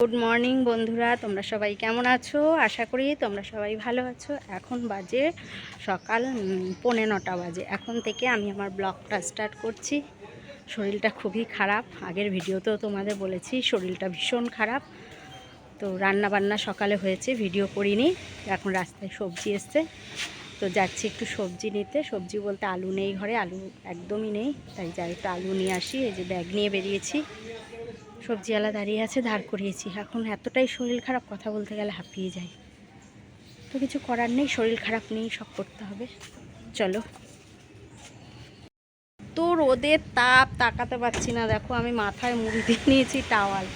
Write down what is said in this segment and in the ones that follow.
Good morning বন্ধুরা। তোমরা সবাই কেমন আছো? আশা করি তোমরা সবাই ভালো আছো। এখন বাজে সকাল পৌনে নটা বাজে। এখন থেকে আমি আমার ব্লগটা স্টার্ট করছি। শরীরটা খুবই খারাপ। আগের ভিডিওতেও তোমাদের বলেছি, শরীরটা ভীষণ খারাপ। তো রান্না বান্না সকালে হয়েছে, ভিডিও করিনি। এখন রাস্তায় সবজি এসছে। তো যাচ্ছি একটু সবজি নিতে। সবজি বলতে আলু নেই ঘরে, আলু একদমই নেই। তাই যাই একটু আলু নিয়ে আসি। এই যে ব্যাগ নিয়ে বেরিয়েছি। সবজিওয়ালা দাঁড়িয়ে আছে দাঁড় করিয়েছি। এখন এতটাই শরীর খারাপ কথা বলতে গেলে হাঁপিয়ে যাই। তো কিছু করার নেই শরীর খারাপ নেই সব করতে হবে। চলো। তো রোদের তাপ তাকাতে পারছি না দেখো আমি মাথায় মুড়ি দিয়ে নিয়েছি টাওয়াল।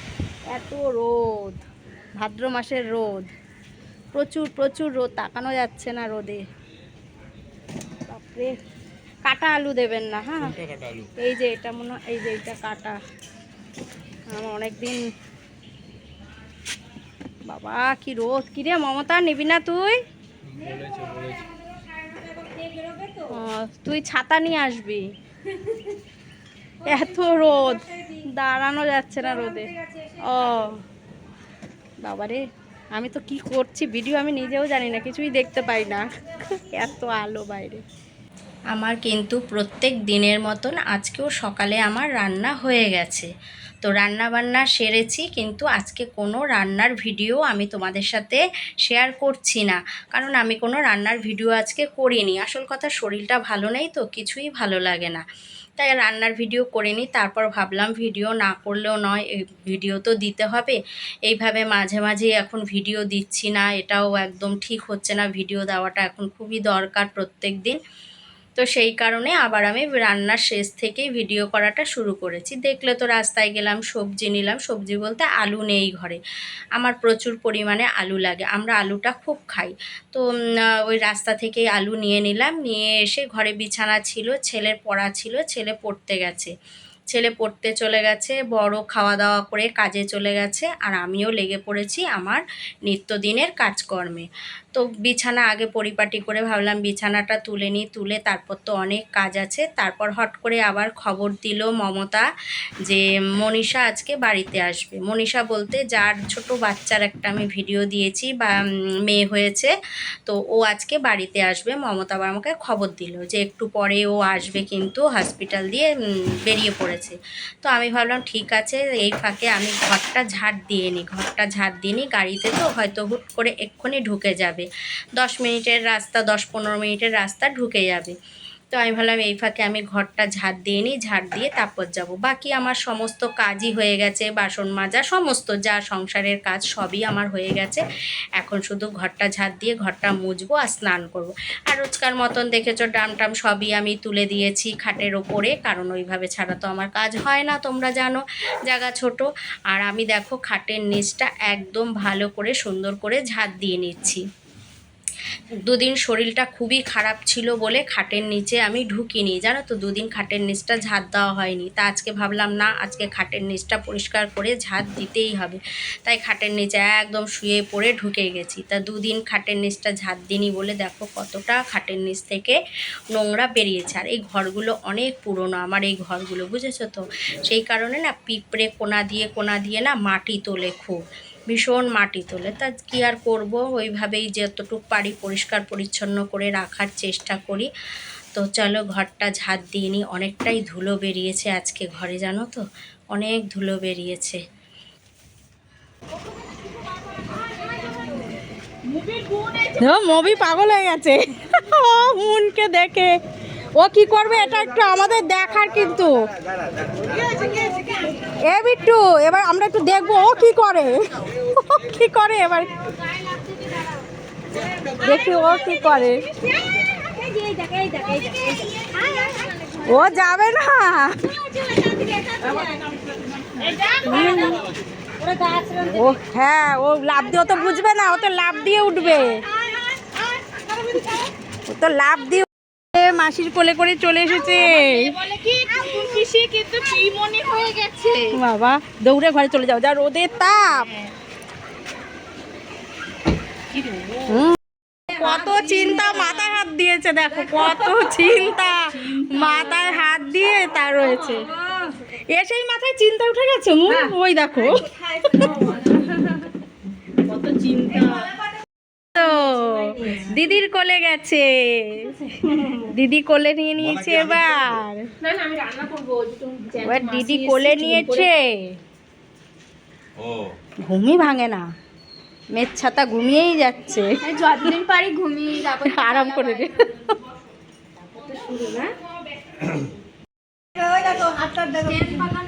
এত রোদ ভাদ্র মাসের রোদ। প্রচুর প্রচুর রোদ তাকানো যাচ্ছে না রোদে। বাপরে কাটা আলু দেবেন না হ্যাঁ? এই যে এটা মনে হয় এই যে এটা কাটা। আমার অনেকদিন। বাবা, কি রোদ। কি রে মমতা, নিবি না তুই? তুই ছাতা নিয়ে আসবি। এত রোদ। দাঁড়ানো যাচ্ছে না রোদে। ও। বাবারে আমি তো কি করছি? ভিডিও আমি নিজেও জানি না, কিছুই দেখতে পাই না। এত আলো বাইরে। আমার কিন্তু প্রত্যেক দিনের মতন আজকেও সকালে আমার রান্না হয়ে গেছে। তো রান্না বান্না সেরেছি, কিন্তু আজকে কোনো রান্নার ভিডিও আমি তোমাদের সাথে শেয়ার করছি না। কারণ আমি কোনো রান্নার ভিডিও আজকে করিনি। আসল কথা শরীরটা ভালো নেই তো কিছুই ভালো লাগে না। তাই রান্নার ভিডিও করিনি তারপর ভাবলাম ভিডিও না করলেও নয় ভিডিও তো দিতে হবে। এইভাবে মাঝে মাঝে এখন ভিডিও দিচ্ছি না, এটাও একদম ঠিক হচ্ছে না। ভিডিও দেওয়াটা এখন খুবই দরকার প্রত্যেক দিন তো সেই কারণে আবার আমি রান্নার শেষ থেকেই ভিডিও করাটা শুরু করেছি। দেখলে তো রাস্তায় গেলাম, সবজি নিলাম। সবজি বলতে আলু নেই ঘরে। আমার প্রচুর পরিমাণে আলু লাগে। আমরা আলুটা খুব খাই। তো ওই রাস্তা থেকে আলু নিয়ে নিলাম। নিয়ে এসে ঘরে বিছানা ছিল, ছেলের পড়া ছিল, ছেলে পড়তে গেছে। ছেলে পড়তে চলে গেছে, বড় খাওয়া দাওয়া করে কাজে চলে গেছে, আর আমিও লেগে পড়েছি আমার নিত্যদিনের কাজকর্মে। তো বিছানা আগে পরিপাটি করে ভাবলাম বিছানাটা তুলে নিই, তুলে তারপর তো অনেক কাজ আছে, তারপর হট করে আবার খবর দিল মমতা যে, মনীষা আজকে বাড়িতে আসবে। মনীষা বলতে যার ছোট বাচ্চার একটা আমি ভিডিও দিয়েছি বা মেয়ে হয়েছে, তো ও আজকে বাড়িতে আসবে। মমতা আবার আমাকে খবর দিল যে, একটু পরে ও আসবে কিন্তু হসপিটাল দিয়ে বেরিয়ে পড়েছে। তো আমি ভাবলাম, ঠিক আছে, এই ফাঁকে আমি ঘরটা ঝাড় দিয়ে নিই, ঘরটা ঝাড় দিয়ে নিই গাড়িতে তো, হয়তো হুট করে এক্ষুনি ঢুকে যাবে। দশ মিনিটের রাস্তা, দশ পনেরো মিনিটের রাস্তা ঢুকে যাবে। তো আমি ভাবলাম, এই ফাঁকে আমি ঘরটা ঝাড় দিয়ে নিই, ঝাড় দিয়ে তারপর যাব। বাকি আমার সমস্ত কাজই হয়ে গেছে, বাসন মাজা, সমস্ত যা সংসারের কাজ সবই আমার হয়ে গেছে। এখন শুধু ঘরটা ঝাড় দিয়ে ঘরটা মুজবো আর স্নান করব। আর রোজকার মতন দেখেছ, ডাম টাম সবই আমি তুলে দিয়েছি খাটের ওপরে, কারণ ওইভাবে ছাড়া তো আমার কাজ হয় না, তোমরা জানো, জায়গা ছোট। আর আমি দেখো, খাটের নিচটা একদম ভালো করে সুন্দর করে ঝাড় দিয়ে নিচ্ছি। দুদিন শরীরটা খুবই খারাপ ছিল বলে খাটের নিচে আমি ঢুকিনি। জানো তো, দুদিন খাটের নিচটা ঝাড় দেওয়া হয়নি। তা আজকে ভাবলাম, না, আজকে খাটের নিচটা পরিষ্কার করে ঝাড় দিতেই হবে। তাই খাটের নিচে একদম শুয়ে পড়ে ঢুকে গেছি। তা দুদিন খাটের নিচটা ঝাড় দিইনি বলে দেখো কতটা খাটের নিচ থেকে নোংরা বেরিয়েছে। আর এই ঘরগুলো অনেক পুরনো, আমার এই ঘরগুলো, বুঝেছ তো? সেই কারণে না পিঁপড়ে কোনা দিয়ে কোনা দিয়ে না মাটি তোলে খুব। ভীষণ মাটি তোলে। তা কী আর করব? ওইভাবেই যতটুকু পারি পরিষ্কার পরিচ্ছন্ন করে রাখার চেষ্টা করি। তো চলো ঘরটা ঝাঁট দিয়ে নিই। অনেকটাই ধুলো বেরিয়েছে আজকে ঘরে, জানো তো? অনেক ধুলো বেরিয়েছে। মবি পাগল হয়ে গেছে। ও, মুনকে দেখে। ও কি করবে এটা একটু আমাদের দেখার কিন্তু। এ বিট্টু, এবার আমরা একটু দেখব ও কি করে। ও কি করে এবার। দেখি ও কি করে। ও যাবে না। ও হ্যাঁ ও লাভ দিয়ে, ও তো বুঝবে না, ও তো লাভ দিয়ে উঠবে। ও তো লাভ দিয়ে মাসির কোলে করে চলে এসেছে। বাবা, দৌড়ে ঘরে চলে যাও, যা রোদের তাপ। কত চিন্তা মাথায় হাত দিয়েছে, দেখো, কত চিন্তা মাথায় হাত দিয়ে তা রয়েছে। এসেই মাথায় চিন্তা উঠে গেছে ওই দেখো। দিদির কোলে গেছে। দিদি কোলে নিয়ে নিয়েছে এবার। না না আমি রান্না করব ওই যে তুমি জ্যান্ত এবার দিদি কোলে নিয়েছে। ও। ঘুমই ভাঙে না। মেঘ ছাতা ঘুমিয়েই যাচ্ছে। যতদিন পারি ঘুমিয়ে আরাম করে দে। শুরু না?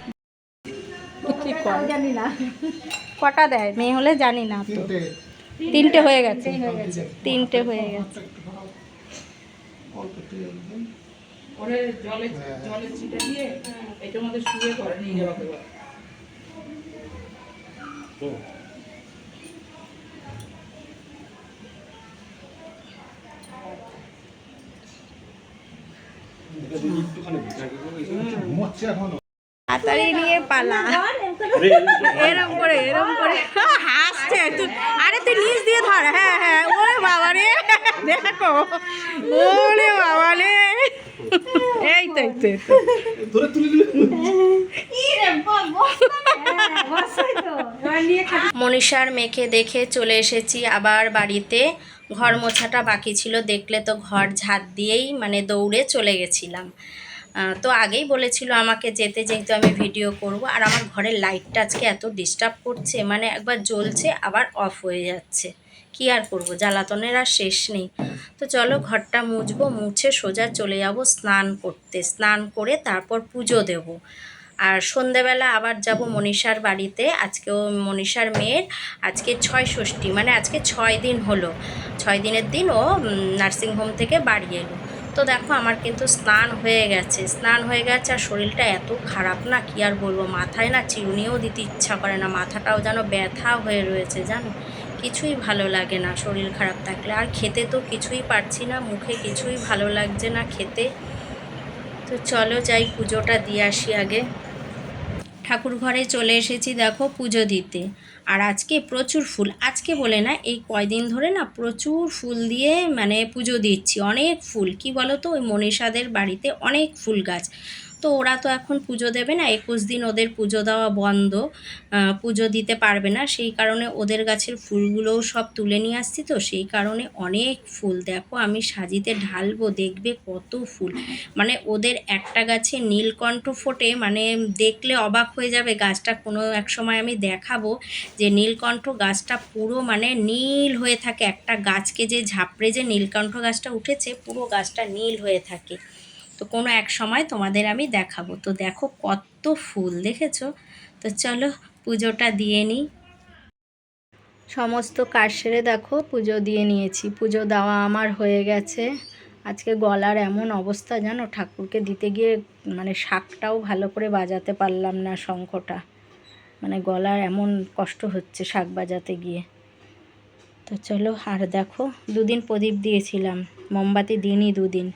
কটা দেয়? মেয়ে হলে জানি না তো। তিনটে। হয়ে গেছে। তিনটে হয়ে গেছে। ওরে জলে জলে ছিটা দিয়ে এটার মধ্যে শুয়ে করে নিয়ে যাওয়া করে তাড়াতাড়ি নিয়ে পালা। এরম করে এরম করে। হাসছে তুই আরে তুই নিচ দিয়ে ধর। হ্যাঁ হ্যাঁ ওরে বাবা রে। দেখো। ওরে বাবা রে। এই তো এই তো, তো। মনীষার মেখে দেখে চলে এসেছি আবার বাড়িতে। ঘর মোছাটা বাকি ছিল দেখলে তো ঘর ঝাঁট দিয়েই মানে দৌড়ে চলে গেছিলাম। তো আগেই বলেছিল আমাকে যেতে যেহেতু আমি ভিডিও করব। আর আমার ঘরের লাইটটা আজকে এত ডিস্টার্ব করছে মানে একবার জ্বলছে, আবার অফ হয়ে যাচ্ছে। কি আর করব? জ্বালাতনের আর শেষ নেই। তো চলো ঘরটা মুছবো, মুছে সোজা চলে যাব স্নান করতে। স্নান করে তারপর পুজো দেব। আর সন্ধেবেলা আবার যাব মনীষার বাড়িতে। আজকেও মনীষার মেয়ের আজকে ছয় ষষ্ঠী মানে আজকে ছয় দিন হলো। ছয় দিনের দিন ও নার্সিংহোম থেকে বাড়ি এলো। তো দেখো আমার কিন্তু স্নান হয়ে গেছে। স্নান হয়ে গেছে আর শরীরটা এত খারাপ না, কি আর বলব? মাথায় না চিরুনিও দিতে ইচ্ছা করে না, মাথাটাও যেন ব্যথা হয়ে রয়েছে জানো? কিছুই ভালো লাগে না শরীর খারাপ থাকলে। আর খেতে তো কিছুই পারছি না, মুখে কিছুই ভালো লাগছে না খেতে। তো চলো যাই, পুজোটা দিয়ে আসি আগে। ঠাকুর ঘরে চলে এসেছি দেখো পুজো দিতে। আর আজকে প্রচুর ফুল। আজকে বলে না, এই কয়দিন ধরে না প্রচুর ফুল দিয়ে মানে পুজো দিচ্ছি, অনেক ফুল। কি বলো তো ওই মনীষাদের বাড়িতে অনেক ফুল গাছ। তো ওরা তো এখন পুজো দেবে না, একুশ দিন ওদের পুজো দেওয়া বন্ধ পুজো দিতে পারবে না। সেই কারণে ওদের গাছের ফুলগুলোও সব তুলে নিয়ে আসছি তো, সেই কারণে অনেক ফুল। দেখো আমি সাজিতে ঢালবো, দেখবে কত ফুল। মানে ওদের একটা গাছে নীলকণ্ঠ ফোটে মানে দেখলে অবাক হয়ে যাবে। গাছটা কোনো এক সময় আমি দেখাবো যে নীলকণ্ঠ গাছটা পুরো মানে নীল হয়ে থাকে। একটা গাছকে যে ঝাপড়ে যে নীলকণ্ঠ গাছটা উঠেছে, পুরো গাছটা নীল হয়ে থাকে। তো কোনো এক সময় তোমাদের আমি দেখাবো। তো দেখো কত ফুল, দেখেছ? তো চলো পুজোটা দিয়ে নিই। সমস্ত কাজ সেরে দেখো, পুজো দিয়ে নিয়েছি। পুজো দেওয়া আমার হয়ে গেছে। আজকে গলার এমন অবস্থা জানো? ঠাকুরকে দিতে গিয়ে মানে শাকটাও ভালো করে বাজাতে পারলাম না শঙ্খটা। মানে গলার এমন কষ্ট হচ্ছে শাক বাজাতে গিয়ে। তো চলো আর দেখো, দুদিন প্রদীপ দিয়েছিলাম। মোমবাতি দিনই দুদিন।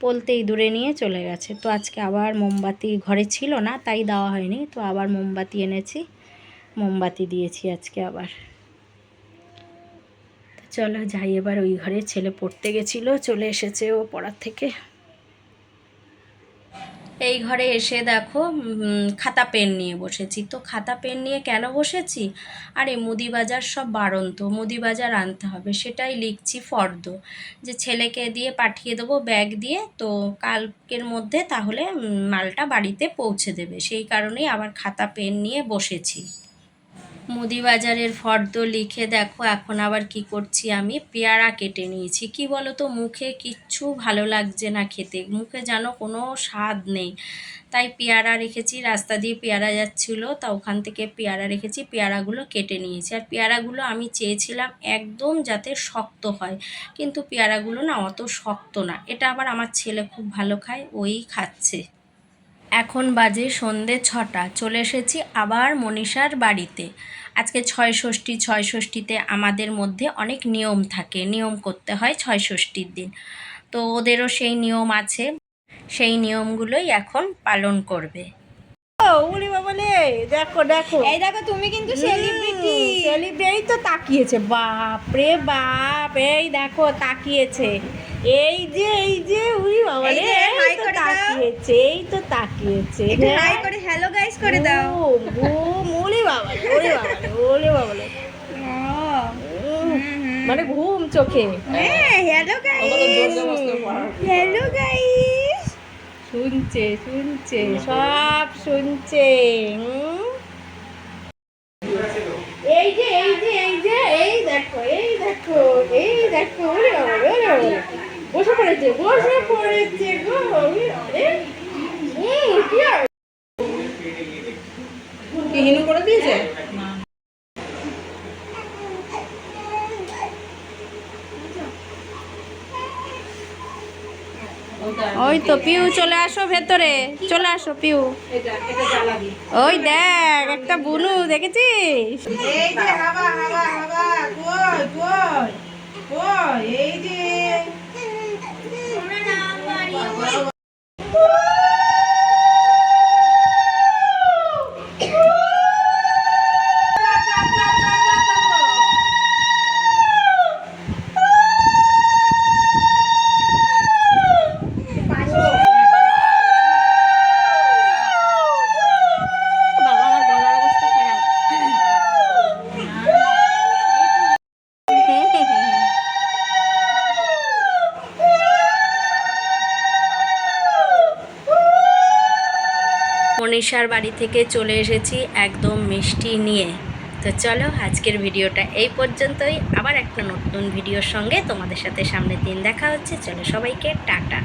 পলতেই ইঁদুরে নিয়ে চলে গেছে। তো আজকে আবার মোমবাতি ঘরে ছিল না, তাই দেওয়া হয়নি। তো আবার মোমবাতি এনেছি, মোমবাতি দিয়েছি আজকে আবার। চলো যাই, এবার ওই ঘরে ছেলে পড়তে গেছিল, চলে এসেছে ও পড়ার থেকে। এই ঘরে এসে দেখো খাতা পেন নিয়ে বসেছি। তো খাতা পেন নিয়ে কেন বসেছি? আরে মুদি বাজার সব বাড়ন্ত মুদি বাজার আনতে হবে। সেটাই লিখছি ফর্দ। যে ছেলেকে দিয়ে পাঠিয়ে দেবো ব্যাগ দিয়ে, তো কালকের মধ্যে তাহলে মালটা বাড়িতে পৌঁছে দেবে। সেই কারণেই আবার খাতা পেন নিয়ে বসেছি। মুদি বাজারের ফর্দ লিখে দেখো, এখন আবার কি করছি আমি? পেয়ারা কেটে নিয়েছি। কি বলো তো মুখে কিচ্ছু ভালো লাগছে না খেতে। মুখে যেন কোনো স্বাদ নেই। তাই পেয়ারা রেখেছি, রাস্তা দিয়ে পেয়ারা যাচ্ছিল, তা ওখান থেকে পেয়ারা রেখেছি, পেয়ারাগুলো কেটে নিয়েছি। আর পেয়ারাগুলো আমি চেয়েছিলাম একদম যাতে শক্ত হয়, কিন্তু পেয়ারাগুলো না অত শক্ত না। এটা আবার আমার ছেলে খুব ভালো খায়, ওই খাচ্ছে। এখন বাজে সন্ধে ছটা চলে এসেছি আবার মনীষার বাড়িতে। আজকে ছয় ষষ্ঠী ছয় ষষ্ঠীতে আমাদের মধ্যে অনেক নিয়ম থাকে নিয়ম করতে হয় ছয় ষষ্ঠীর দিন। তো ওদেরও সেই নিয়ম আছে সেই নিয়মগুলোই এখন পালন করবে। ও উলি বাবা লে দেখো দেখো। এই দেখো তুমি কিন্তু সেলিব্রিটি সেলিব্রিটি তো তাকিয়েছে। বাপ রে বাপ এই দেখো তাকিয়েছে। এই যে এই যে উলি বাবা রে এই হাই তো করে তাকিয়েছে এই তো তাকিয়েছে। একটু হাই হ্যাঁ? করে হ্যালো গাইস করে দাও। ঘুম ওলে বাবা রে, ওলে বাবা রে, ওলে বাবা মানে ঘুম চোখে। হ্যাঁ হ্যালো গাইস হ্যালো গাইস শুনছে শুনছে সব শুনছে এই যে এই যে এই যে এই দেখো এই দেখো এই দেখো ওরে বাবা ওরে বাবা। বসে পড়েছে বসে পড়েছে গো হুম, কি আর? কি হিনু করে দিয়েছে? ওই তো পিউ চলে আসো ভেতরে চলে আসো পিউ। এটা এটা জ্বালাবি ওই দেখ একটা বুনু দেখেছিস? এই যে হাওয়া হাওয়া হাওয়া কই কই কই এই যে মনীষার বাড়ি থেকে চলে এসেছি একদম মিষ্টি নিয়ে। তো চলো আজকের ভিডিওটা এই পর্যন্তই। আবার একটা নতুন ভিডিওর সঙ্গে তোমাদের সাথে সামনের দিন দেখা হচ্ছে। চলো সবাইকে টাটা।